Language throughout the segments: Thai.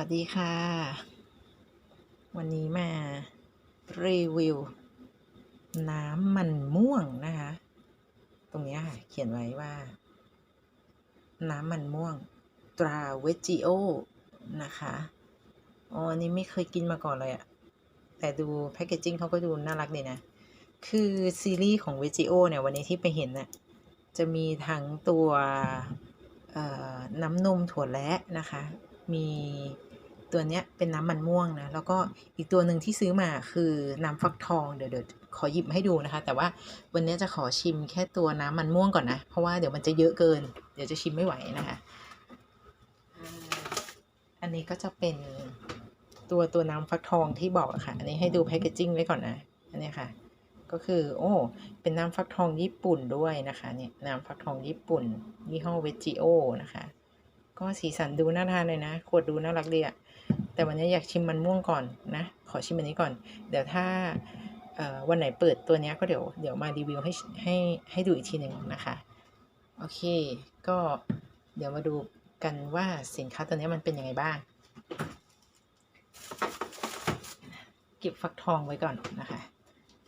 วัสดีค่ะ วันนี้มารีวิว น้ำมันม่วงนะคะ ตรงนี้ค่ะ เขียนไว้ว่า น้ำมันม่วง ตราเวจิโอนะคะอ๋ออันนี้ไม่เคยกินมาก่อนเลยอะแต่ดูแพคเกจจิ้งเขาก็ดูน่ารักดีนะ คือซีรีส์ของเวจิโอเนี่ย วันนี้ที่ไปเห็นน่ะจะมีทั้งตัวน้ำนมถั่วแระนะคะ มี ตัวเนี้ยเป็นน้ำมันม่วงนะ แล้วก็อีกตัวหนึ่งที่ซื้อมาคือน้ำฟักทอง เดี๋ยวเดี๋ยวขอหยิบให้ดูนะคะ แต่ว่าวันนี้จะขอชิมแค่ตัวน้ำมันม่วงก่อนนะ เพราะว่าเดี๋ยวมันจะเยอะเกิน เดี๋ยวจะชิมไม่ไหวนะคะ อันนี้ก็จะเป็นตัวตัวน้ำฟักทองที่บอกะค่ะ อันนี้ให้ดูแพคเกจจิ้งไว้ก่อนนะ อันนี้ค่ะ ก็คือ โอ้ เป็นน้ำฟักทองญี่ปุ่นด้วยนะคะเนี่ยน้ำฟักทองญี่ปุ่นยี่ห้อเวจิโอนะคะก็สีสันดูน่าทานเลยนะ ขวดดูน่ารักดีอะ แต่วันนี้อยากชิมมันม่วงก่อนนะ ขอชิมอันนี้ก่อน เดี๋ยวถ้าวันไหนเปิดตัวนี้ก็เดี๋ยวเดี๋ยวมารีวิวให้ให้ให้ดูอีกทีหนึ่งนะคะ โอเค ก็เดี๋ยวมาดูกันว่าสินค้าตัวนี้มันเป็นยังไงบ้าง เก็บฟักทองไว้ก่อนนะคะ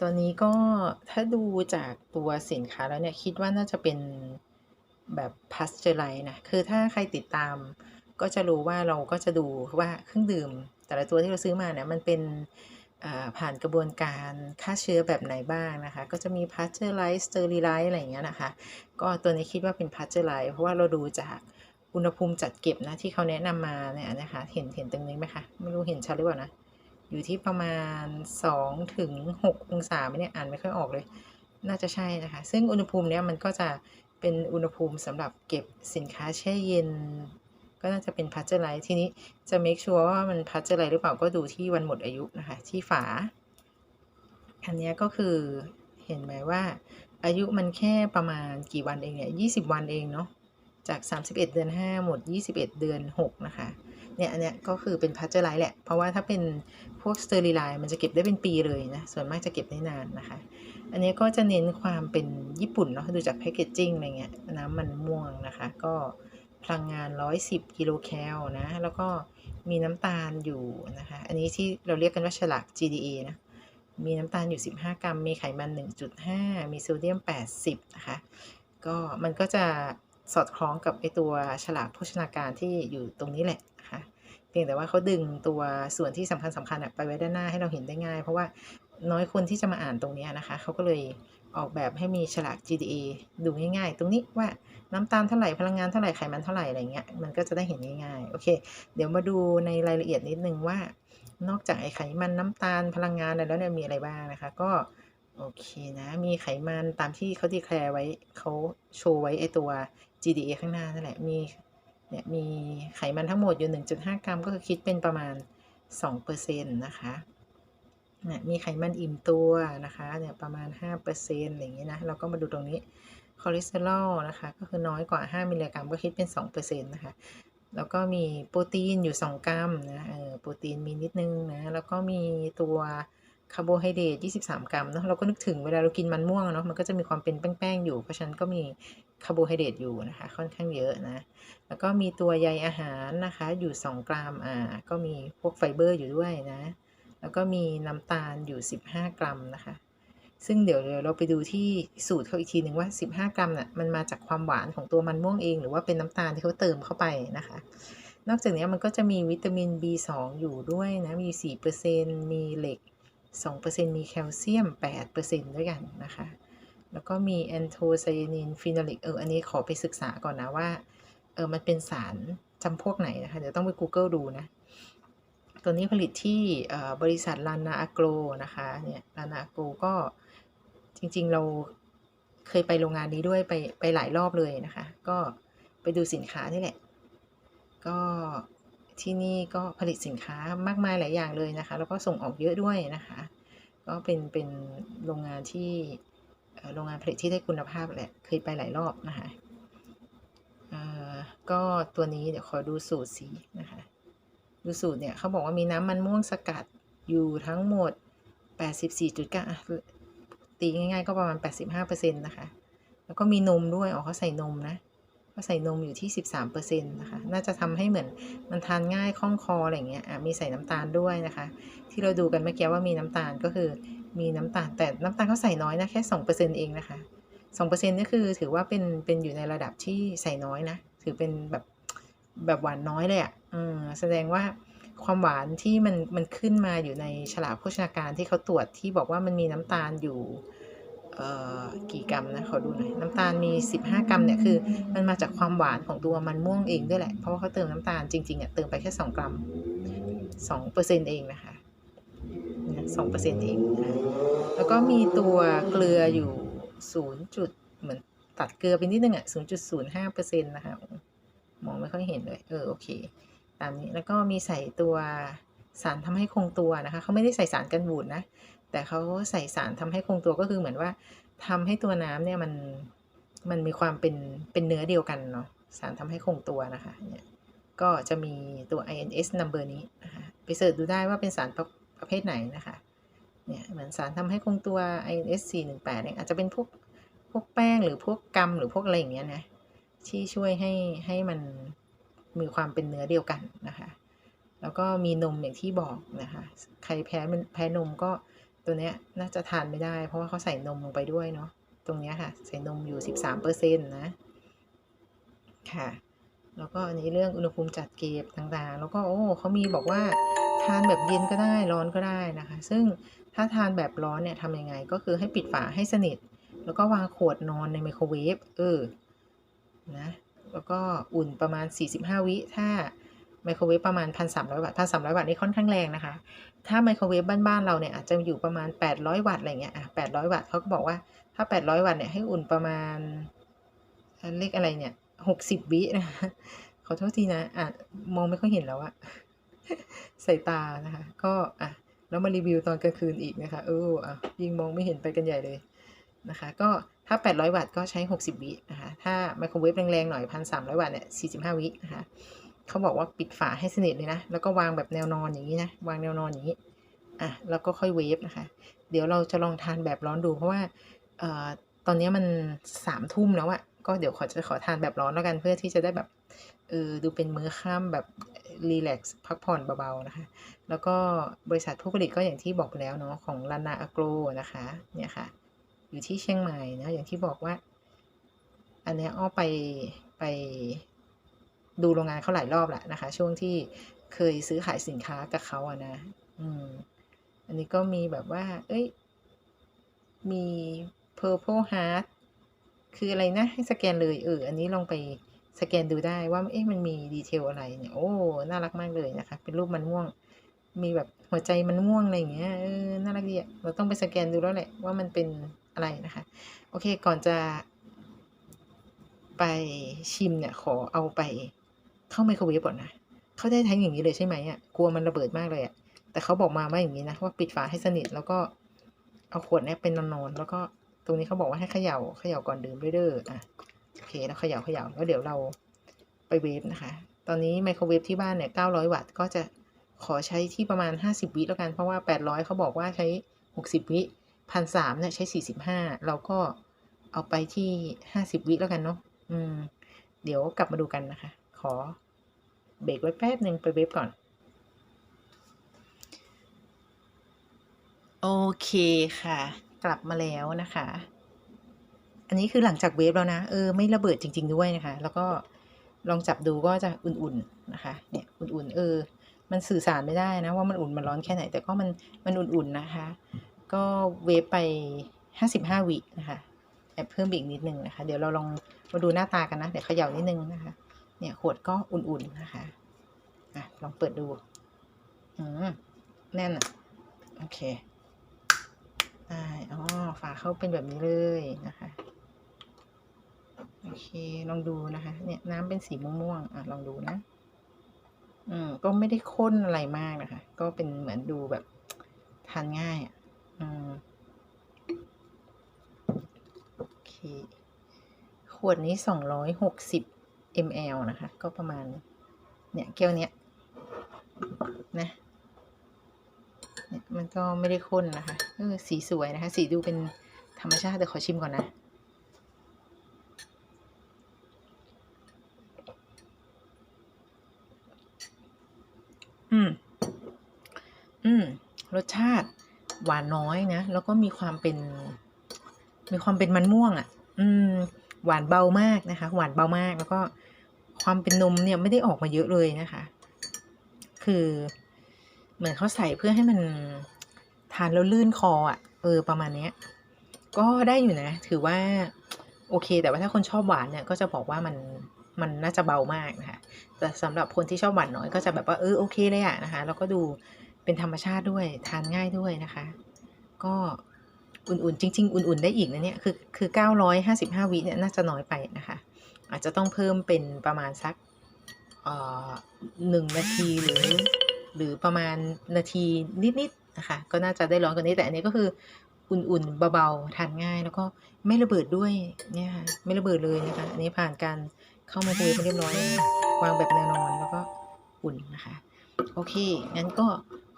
ตัวนี้ก็ถ้าดูจากตัวสินค้าแล้วเนี่ย คิดว่าน่าจะเป็นแบบพาสเจอร์ไลนะ คือถ้าใครติดตาม ก็จะรู้ว่าเราก็จะดูว่าเครื่องดื่ม แต่ละตัวที่เราซื้อมาเนี่ยมันเป็นผ่านกระบวนการฆ่าเชื้อแบบไหนบ้างนะคะ ก็จะมีพาสเจอร์ไลซ์สเตอริไลซ์อะไรอย่างเงี้ยนะคะ ก็ตัวนี้คิดว่าเป็นพาสเจอร์ไลซ์เพราะว่าเราดูจากอุณหภูมิจัดเก็บนะที่เขาแนะนำมาเนี่ยนะคะเห็นเห็นตรงนี้ไหมคะ ไม่รู้เห็นชัดหรือเปล่านะ อยู่ที่ประมาณ2ถึง6องศาไหมเนี่ยอ่านไม่ค่อยออกเลย น่าจะใช่นะคะ ซึ่งอุณหภูมิเนี้ยมันก็จะเป็นอุณหภูมิสำหรับเก็บสินค้าแช่เย็น ก็น่าจะเป็นพัชเจอร์ไลท์ทีนี้จะ make sure ว่ามันพัชเจอร์ไลท์หรือเปล่าก็ดูที่วันหมดอายุนะคะที่ฝา อันนี้ก็คือเห็นไหมว่า อายุมันแค่ประมาณกี่วันเองเนี่ย20วันเองเนาะจาก 31 เดือน 5 หมด 21 เดือน 6 นะคะ เนี่ย อันเนี้ยก็คือเป็นพัชเจอร์ไลท์แหละ เพราะว่าถ้าเป็นพวกสเตอริไลน์มันจะเก็บได้เป็นปีเลยนะ ส่วนมากจะเก็บได้นานนะคะ อันนี้ก็จะเน้นความเป็นญี่ปุ่นเนาะ ดูจากแพคเกจจิ้งอะไรเงี้ย น้ำมันม่วงนะคะ ก็ พลังงาน 110 กิโลแคลนะ แล้วก็มีน้ำตาลอยู่นะคะ อันนี้ที่เราเรียกกันว่าฉลาก GDA นะ มีน้ำตาลอยู่ 15 กรัม มีไขมัน 1.5 มีโซเดียม 80 นะคะ ก็มันก็จะสอดคล้องกับไอตัวฉลากโภชนาการที่อยู่ตรงนี้แหละนะคะเพียงแต่ว่าเขาดึงตัวส่วนที่สำคัญสำคัญไปไว้ด้านหน้าให้เราเห็นได้ง่าย เพราะว่า น้อยคนที่จะมาอ่านตรงนี้นะคะ เขาก็เลยออกแบบให้มีฉลาก GDA ดูง่ายๆ ตรงนี้ว่าน้ำตาลเท่าไหร่พลังงานเท่าไหร่ไขมันเท่าไหร่อะไรเงี้ยมันก็จะได้เห็นง่ายๆโอเค เดี๋ยวมาดูในรายละเอียดนิดนึงว่า นอกจากไอไขมันน้ำตาลพลังงานแล้วเนี่ยมีอะไรบ้างนะคะ ก็โอเคนะมีไขมันตามที่เขาดีแคลร์ไว้เขาโชว์ไว้ไอตัว GDA ข้างหน้านั่นแหละมีเนี่ยมีไขมันทั้งหมดอยู่ 1.5 กรัม ก็คือคิดเป็นประมาณ2%นะคะ นี่ยมีไขมันอิ่มตัวนะคะเนี่ยประมาณ 5%อย่างนี้นะ เราก็มาดูตรงนี้คอเลสเตอรอลนะคะ ก็คือน้อยกว่า 5 มิลลิกรัมก็คิดเป็น 2%นะคะ แล้วก็มีโปรตีนอยู่ 2 กรัมนะเออโปรตีนมีนิดนึงนะ แล้วก็มีตัวคาร์โบไฮเดรต23 กรัมเนาะเราก็นึกถึงเวลาเรากินมันม่วงเนาะมันก็จะมีความเป็นแป้งๆอยู่ เพราะฉะนั้นก็มีคาร์โบไฮเดรตอยู่นะคะ ค่อนข้างเยอะนะ แล้วก็มีตัวใยอาหารนะคะอยู่ 2 กรัมอ่าก็มีพวกไฟเบอร์อยู่ด้วยนะ แล้วก็มีน้ำตาลอยู่ 15 กรัมนะคะ ซึ่งเดี๋ยวเราไปดูที่สูตรเขาอีกทีหนึ่งว่า 15 กรัมน่ะมันมาจากความหวานของตัวมันม่วงเอง หรือว่าเป็นน้ำตาลที่เขาเติมเข้าไปนะคะ นอกจากนี้มันก็จะมีวิตามิน B2 อยู่ด้วยนะ มี 4%มีเหล็ก 2%มีแคลเซียม 8%ด้วยกันนะคะ แล้วก็มีแอนโทไซยานินฟีนอลิกเอออันนี้ขอไปศึกษาก่อนนะว่าเออมันเป็นสารจำพวกไหนนะคะ เดี๋ยวต้องไป Google ดูนะ ตัวนี้ผลิตที่บริษัทลานาอโกรนะคะเนี่ยลานาอโกรก็จริงๆเราเคยไปโรงงานนี้ด้วยไปไปหลายรอบเลยนะคะ ก็ไปดูสินค้านี่แหละ ก็ที่นี่ก็ผลิตสินค้ามากมายหลายอย่างเลยนะคะ แล้วก็ส่งออกเยอะด้วยนะคะ ก็เป็นเป็นโรงงานที่โรงงานผลิตที่ได้คุณภาพแหละเคยไปหลายรอบนะคะก็ตัวนี้เดี๋ยวขอดูสูตรสีนะคะ ดูสูตรเนี่ยเขาบอกว่ามีน้ำมันม่วงสกัดอยู่ทั้งหมด 84.9ตีง่ายๆก็ประมาณ 85%นะคะ แล้วก็มีนมด้วยอ๋อเขาใส่นมนะก็ใส่นมอยู่ที่ 13%นะคะ น่าจะทำให้เหมือนมันทานง่ายคล่องคออะไรเงี้ย อะ มีใส่น้ำตาลด้วยนะคะ ที่เราดูกันเมื่อกี้ว่ามีน้ำตาลก็คือมีน้ำตาล แต่น้ำตาลเขาใส่น้อยนะแค่ 2%เองนะคะ 2%นี่คือถือว่าเป็นเป็นอยู่ในระดับที่ใส่น้อยนะ ถือเป็นแบบแบบหวานน้อยเลยอะ่ะ แสดงว่าความหวานที่มันมันขึ้นมาอยู่ในฉลากโภชนาการที่เขาตรวจที่บอกว่ามันมีน้ำตาลอยู่เอ่อกี่กรัมนะขอดูหน่อยน้ำตาลมี 15 กรัมเนี่ยคือมันมาจากความหวานของตัวมันม่วงเองด้วยแหละ เพราะว่าเขาเติมน้ำตาลจริงๆอะเติมไปแค่ 2 กรัม2เปอร์เซ็นต์เองนะคะสองเปอร์เซ็นต์เองนะแล้วก็มีตัวเกลืออยู่ 0. จุดเหมือนตัดเกลือไปนิดนึงอะ0.05เปอร์เซ็นต์นะคะมองไม่ค่อยเห็นเลย เออ โอเค ตามนี้แล้วก็มีใส่ตัวสารทำให้คงตัวนะคะเขาไม่ได้ใส่สารกันบูดนะ แต่เขาใส่สารทำให้คงตัวก็คือเหมือนว่าทำให้ตัวน้ำเนี่ยมันมันมีความเป็นเป็นเนื้อเดียวกันเนาะสารทำให้คงตัวนะคะเนี่ยก็จะมีตัว INS number นี้นะคะไปเสิร์ชดูได้ว่าเป็นสารประประเภทไหนนะคะเนี่ยเหมือนสารทำให้คงตัว INS 418เนี่ยอาจจะเป็นพวกพวกแป้งหรือพวกกรรมหรือพวกอะไรอย่างเงี้ยนะที่ช่วยให้ให้มัน มีความเป็นเนื้อเดียวกันนะคะ แล้วก็มีนมอย่างที่บอกนะคะ ใครแพ้แพ้นมก็ตัวเนี้ยน่าจะทานไม่ได้ เพราะว่าเขาใส่นมลงไปด้วยเนาะ ตรงเนี้ยค่ะ ใส่นมอยู่ 13เปอร์เซ็นต์นะ ค่ะ แล้วก็อันนี้เรื่องอุณหภูมิจัดเก็บต่างๆ แล้วก็โอ้เขามีบอกว่าทานแบบเย็นก็ได้ร้อนก็ได้นะคะ ซึ่งถ้าทานแบบร้อนเนี่ยทำยังไงก็คือให้ปิดฝาให้สนิท แล้วก็วางขวดนอนในไมโครเวฟเออนะ แล้วก็อุ่นประมาณ 45 วิถ้าไมโครเวฟประมาณ 1,300 วัตต์ 1,300 วัตต์นี่ค่อนข้างแรงนะคะ ถ้าไมโครเวฟบ้านๆเราเนี่ยอาจจะอยู่ประมาณ 800 วัตต์อะไรเงี้ยอะ800 วัตต์เขาก็บอกว่าถ้า 800 วัตต์เนี่ยให้อุ่นประมาณเลขอะไรเนี่ย 60 วินะคะ ขอโทษทีนะอะมองไม่ค่อยเห็นแล้วอะสายตานะคะ ก็อะแล้วมารีวิวตอนกลางคืนอีกนะคะเอออะยิ่งมองไม่เห็นไปกันใหญ่เลย นะคะ ก็ถ้า 800 วัตต์ก็ใช้ 60 วินะคะ ถ้าไมโครเวฟแรงๆ หน่อย 1,300 วัตต์เนี่ย 45 วินะคะ เขาบอกว่าปิดฝาให้สนิทเลยนะ แล้วก็วางแบบแนวนอนอย่างนี้นะ วางแนวนอนอย่างนี้ อะ แล้วก็ค่อยเวฟนะคะ เดี๋ยวเราจะลองทานแบบร้อนดู เพราะว่าเอ่อตอนนี้มันสามทุ่มแล้วอะก็เดี๋ยวขอจะขอทานแบบร้อนแล้วกันเพื่อที่จะได้แบบเออดูเป็นมื้อค่ำแบบรีแลกซ์พักผ่อนเบาๆนะคะ แล้วก็บริษัทผู้ผลิตก็อย่างที่บอกไปแล้วเนาะของลานาอโกรนะคะ เนี่ยค่ะ อยู่ที่เชียงใหม่นะอย่างที่บอกว่า อันนี้อ้อไปไปดูโรงงานเขาหลายรอบแหละนะคะ ช่วงที่เคยซื้อขายสินค้ากับเขาอะนะ อืม อันนี้ก็มีแบบว่า เอ้ย มี purple heart คืออะไรนะ ให้สแกนเลยเอออันนี้ลองไปสแกนดูได้ว่า เอ๊ะมันมีดีเทลอะไรเนี่ย โอ้ น่ารักมากเลยนะคะ เป็นรูปมันม่วง มีแบบหัวใจมันม่วงอะไรอย่างเงี้ย เออ น่ารักดีอะเราต้องไปสแกนดูแล้วแหละว่ามันเป็น อะไรนะคะ โอเคก่อนจะไปชิมเนี่ยขอเอาไปเข้าไมโครเวฟก่อนนะเขาได้ทั้งอย่างนี้เลยใช่ไหมอะกลัวมันระเบิดมากเลยอะแต่เขาบอกมาว่าอย่างนี้นะว่าปิดฝาให้สนิทแล้วก็เอาขวดเนี้ยเป็นนอนๆแล้วก็ตรงนี้เขาบอกว่าให้เขย่าเขย่าก่อนดื่มด้วยเด้ออะโอเคแล้วเขย่าเขย่าแล้วเดี๋ยวเราไปเวฟนะคะ ตอนนี้ไมโครเวฟที่บ้านเนี่ย900วัตต์ก็จะขอใช้ที่ประมาณ50วิแล้วกันเพราะว่า800เขาบอกว่าใช้60วิ พันสามเนี่ยใช้45เราก็เอาไปที่50วิแล้วกันเนาะอืม เดี๋ยวกลับมาดูกันนะคะ ขอเบรกไว้แป๊บหนึ่งไปเวฟก่อน โอเคค่ะ กลับมาแล้วนะคะ อันนี้คือหลังจากเวฟแล้วนะ เออ ไม่ระเบิดจริง ๆ ด้วยนะคะ แล้วก็ลองจับดูก็จะอุ่นๆนะคะ เนี่ยอุ่นๆ เออ มันสื่อสารไม่ได้นะว่ามันอุ่นมันร้อนแค่ไหน แต่ก็มันมันอุ่นๆนะคะ ก็เวฟไปห้าสิบห้าวินะคะแอบเพิ่มอีกนิดนึงนะคะ เดี๋ยวเราลองมาดูหน้าตากันนะ เดี๋ยวเขย่านิดนึงนะคะ เนี่ยขวดก็อุ่นๆนะคะอะลองเปิดดู อืมแน่นอะ โอเค ได้อ๋อฝาเข้าเป็นแบบนี้เลยนะคะ โอเค ลองดูนะคะ เนี่ยน้ำเป็นสีม่วงๆ อะ ลองดูนะ อืม ก็ไม่ได้ข้นอะไรมากนะคะ ก็เป็นเหมือนดูแบบทานง่ายอะ โอเค ขวดนี้สองร้อยหกสิบ ml นะคะ ก็ประมาณ เนี่ยแก้วเนี้ยนะเนี่ยมันก็ไม่ได้ข้นนะคะเออสีสวยนะคะ สีดูเป็นธรรมชาติแต่ขอชิมก่อนนะ อืม อืม รสชาติ หวานน้อยนะ แล้วก็มีความเป็น มีความเป็นมันม่วงอะ่ะ อืม หวานเบามากนะคะ หวานเบามาก แล้วก็ความเป็นนมเนี่ยไม่ได้ออกมาเยอะเลยนะคะ คือ เหมือนเขาใส่เพื่อให้มันทานแล้วลื่นคออะ่ะ เออ ประมาณเนี้ย ก็ได้อยู่นะ ถือว่า โอเค แต่ว่าถ้าคนชอบหวานเนี่ย ก็จะบอกว่ามันมันน่าจะเบามากนะคะ แต่สำหรับคนที่ชอบหวานน้อยก็จะแบบว่าเออโอเคเลยอะนะคะ แล้วก็ดู เป็นธรรมชาติด้วยทานง่ายด้วยนะคะ ก็อุ่นๆจริง ๆ อุ่นๆได้อีกนะเนี่ยคือคือ955วิเนี่ยน่าจะน้อยไปนะคะ อาจจะต้องเพิ่มเป็นประมาณสักเอ่อหนึ่งนาทีหรือหรือประมาณนาทีนิดๆนะคะก็น่าจะได้ร้อนกว่านี้แต่อันนี้ก็คืออุ่นๆเบาๆทานง่ายแล้วก็ไม่ระเบิดด้วยเนี่ยค่ะไม่ระเบิดเลยนะคะอันนี้ผ่านการเข้ามโครเวฟมาเรียบร้อยวางแบบแนวนอนแล้วก็อุ่นนะคะ โอเคงั้นก็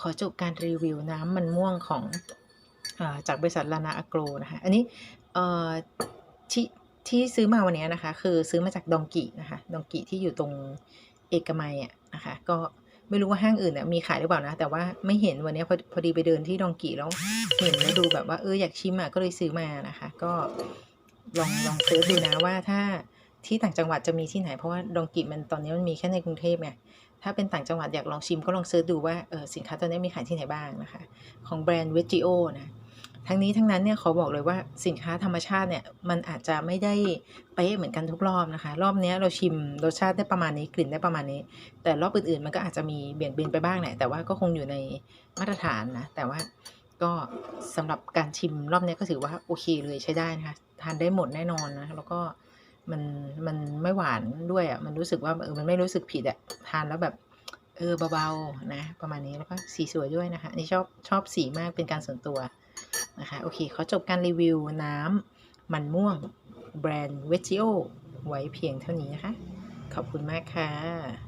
ขอจบการรีวิวน้ำมันม่วงของอาจากบริษัทลานาอโกรนะคะ อันนี้ที่ที่ซื้อมาวันนี้นะคะ คือซื้อมาจากดองกินะคะดองกิที่อยู่ตรงเอกมัยอะนะคะ ก็ไม่รู้ว่าห้างอื่นเนี่ยมีขายหรือเปล่านะ แต่ว่าไม่เห็นวันนี้พอพอดีไปเดินที่ดองกิแล้วเห็นแล้วดูแบบว่าเอออยากชิมอะก็เลยซื้อมานะคะ ก็ลองลองเซิร์ชดูนะว่าถ้า ที่ต่างจังหวัดจะมีที่ไหนเพราะว่าดองกิมันตอนนี้มันมีแค่ในกรุงเทพไงถ้าเป็นต่างจังหวัดอยากลองชิมก็ลองเซิร์ชดูว่าเออสินค้าตัวนี้มีขายที่ไหนบ้างนะคะ ของแบรนด์ Vegio นะทั้งนี้ทั้งนั้นเนี่ยเขาบอกเลยว่าสินค้าธรรมชาติเนี่ยมันอาจจะไม่ได้เป๊ะเหมือนกันทุกรอบนะคะ รอบนี้เราชิมรสชาติได้ประมาณนี้กลิ่นได้ประมาณนี้ แต่รอบอื่นๆมันก็อาจจะมีเบี่ยงเบนไปบ้างแหละแต่ว่าก็คงอยู่ในมาตรฐานนะแต่ว่าก็สำหรับการชิมรอบนี้ก็ถือว่าโอเคเลยใช้ได้นะคะทานได้หมดแน่นอนนะแล้วก็ มันมันไม่หวานด้วยอะ่ะมันรู้สึกว่าเออมันไม่รู้สึกผิดอะ่ะทานแล้วแบบ เออเบาๆนะ ประมาณนี้แล้วก็สีสวยด้วยนะคะนี่ชอบชอบสีมากเป็นการส่วนตัวนะคะโอเคเขาจบการรีวิวน้ำมันม่วงแบรนด์เวจิโอไว้เพียงเท่านี้นะคะ ขอบคุณมากค่ะ